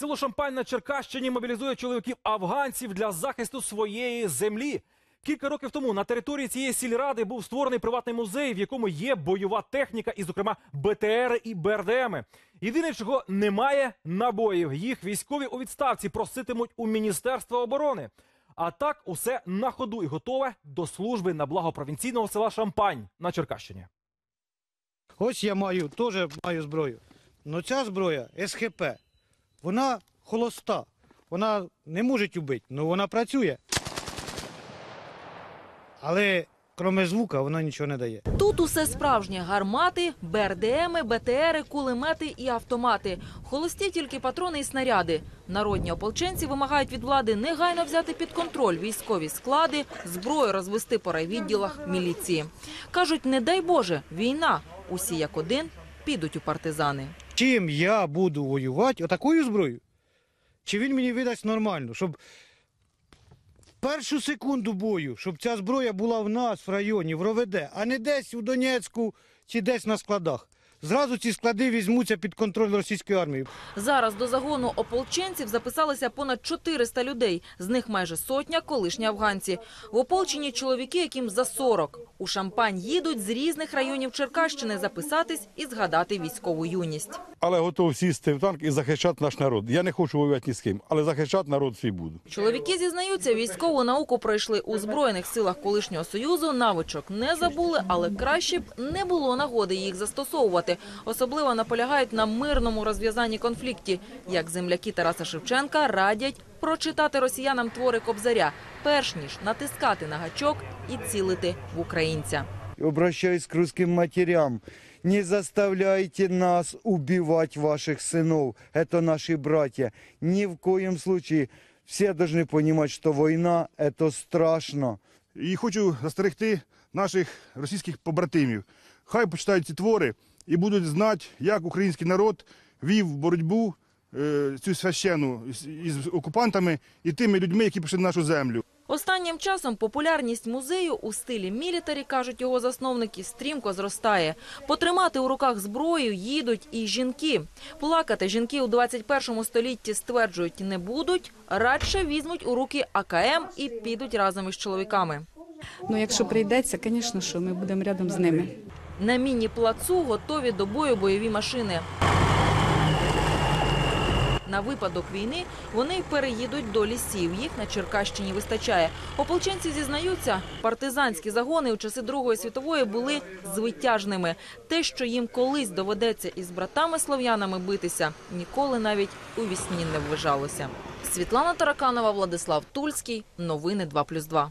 Село Шампань на Черкащині мобілізує чоловіків афганців для захисту своєї землі. Кілька років тому на території цієї сільради був створений приватний музей, в якому є бойова техніка, і, зокрема, БТРи і БРДМи. Єдине, чого немає набоїв. Їх військові у відставці проситимуть у Міністерства оборони. А так усе на ходу і готове до служби на благо провінційного села Шампань на Черкащині. Ось я маю, теж маю зброю. Ну ця зброя СХП, вона холоста. Вона не може убити, але вона працює. Але крім звука, вона нічого не дає. Тут усе справжнє: гармати, БРДМи, БТРи, кулемети і автомати. Холості тільки патрони і снаряди. Народні ополченці вимагають від влади негайно взяти під контроль військові склади, зброю розвести по райвідділах міліції. Кажуть, не дай Боже, війна. Усі як один підуть у партизани. Чим я буду воювати отакою зброєю? Чи він мені видасть нормально, щоб першу секунду бою, щоб ця зброя була в нас в районі, в РОВД, а не десь у Донецьку чи десь на складах. Зразу ці склади візьмуться під контроль російської армії. Зараз до загону ополченців записалося понад 400 людей. З них майже сотня колишні афганці. В ополченні чоловіки, яким за 40. У Шампань їдуть з різних районів Черкащини записатись і згадати військову юність. Але готов сісти в танк і захищати наш народ. Я не хочу воювати ні з ким, але захищати народ свій буду. Чоловіки зізнаються, військову науку пройшли у збройних силах колишнього союзу. Навичок не забули, але краще б не було нагоди їх застосовувати. Особливо наполягають на мирному розв'язанні конфлікті. Як земляки Тараса Шевченка радять прочитати росіянам твори Кобзаря, перш ніж натискати на гачок і цілити в українця. обращаюсь к русским матерям. Не заставляйте нас убивать ваших сынов. Это наши братья. Ни в коем случае. Все должны понимать, что война – это страшно. І хочу застерегти наших російських побратимів. Хай почитають ці твори і будуть знати, як український народ вів боротьбу е, цю священну із, із окупантами і тими людьми, які прийшли на нашу землю. Останнім часом популярність музею у стилі мілітарі, кажуть його засновники, стрімко зростає. Потримати у руках зброю їдуть і жінки. Плакати жінки у 21 столітті стверджують не будуть, радше візьмуть у руки АКМ і підуть разом із чоловіками. Ну, якщо прийдеться, звісно, що ми будемо рядом з ними. На міні-плацу готові до бою бойові машини. На випадок війни вони переїдуть до лісів. Їх на Черкащині вистачає. Ополченці зізнаються, партизанські загони у часи Другої світової були звитяжними. Те, що їм колись доведеться із братами-слов'янами битися, ніколи навіть у вісні не вважалося. Світлана Тараканова, Владислав Тульський. Новини 2+,2.